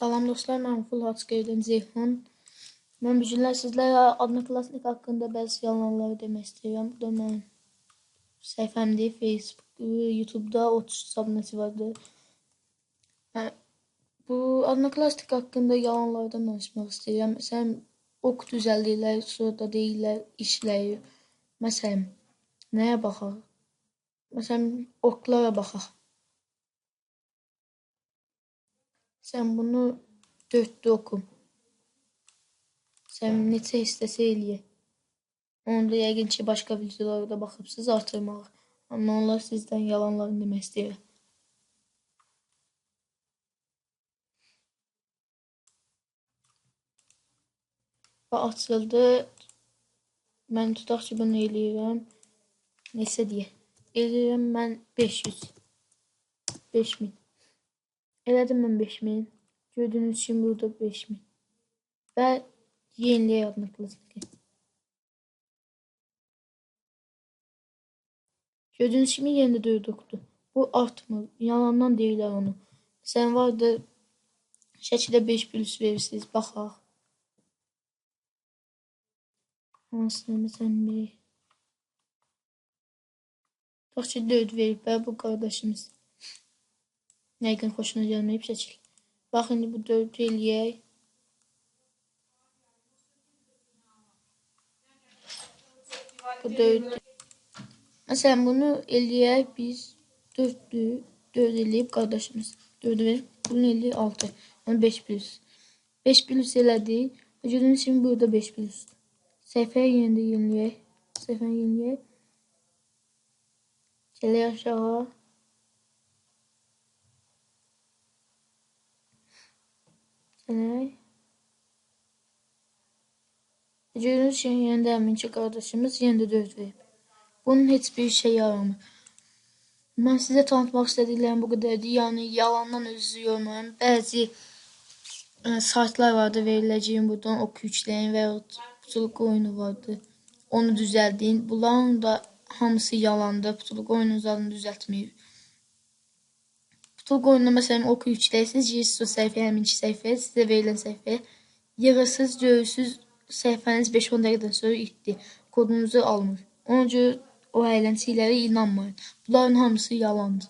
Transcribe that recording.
Salam dostlar, mən Full Hatsköy'dən Ceyhun. Mən bu günlər sizlərə adına klasnik haqqında bəzi yalanları demək istəyirəm. Bu da mənim səhifəmdir, Facebook, YouTube'da 30 abunəsi vardır. Hə, bu adına klasnik haqqında yalanlardan danışmaq istəyirəm. Məsələn, ok düzəldirlər, sonra deyirlər işləyir. Məsələn, nəyə baxaq? Məsələn, oklara baxaq. Sən bunu dörddü oku. Sən neçə istəsə eləyə. Onu da yəqin ki, başqa videolarda baxıbsınız artırmağa. Amma onlar sizdən yalanlarını demək istəyir. Və açıldı. Mən tutaq ki, bunu eləyirəm. Neçə deyə. Eləyirəm mən 500. 5000. Elədim mən 5000. Gördüyünüz kimi burada 5000. Və yeniləyə adını klasiki. Gördüyünüz kimi yenə də dörd okdu. Bu artmır. Yalandan deyirlər onu. Sən vardı şəkilə 5 plus verirsiniz. Baxaq. Hansını məsələn bir Bax ki, 4 verib və bu qardaşımız. Yəqin xoşuna gəlməyib şəkil. Bax indi bu 4 eləyək. Bu 4. Məsələn bunu eləyək biz 4'lü 4 eləyib qardaşımız. 4 verib bunu eləyir 6. Yəni 5 plus. 5 plus elədi. Gördüyünüz kimi burada 5 plus. Yenə də yeniləyək. Səhifəni yeniləyək. Gələk aşağı. Yenə də həminki qardaşımız yenə də 4 verib. Bunun heç bir işə yaramır. Mən sizə tanıtmaq istədiklərim bu qədərdir. Yəni yalandan özünüzü yormayın. Bəzi ə, saytlar vardı veriləcəyin buradan oku yükləyin və ya putuluq oyunu vardı. Onu düzəldin. Bunların da hamısı yalandır. Putuluq oyunun zadını düzəltməyib. Putuluq oyununa məsələn oku yükləyirsiniz, girirsiniz o səhifəyə, həminki səhifəyə, sizə verilən səhifəyə. Yığırsınız, görürsünüz səhifəniz 5-10 dəqiqədən sonra itdi. Kodunuzu almır. Ona o əyləncələrə inanmayın. Bunların hamısı yalandır.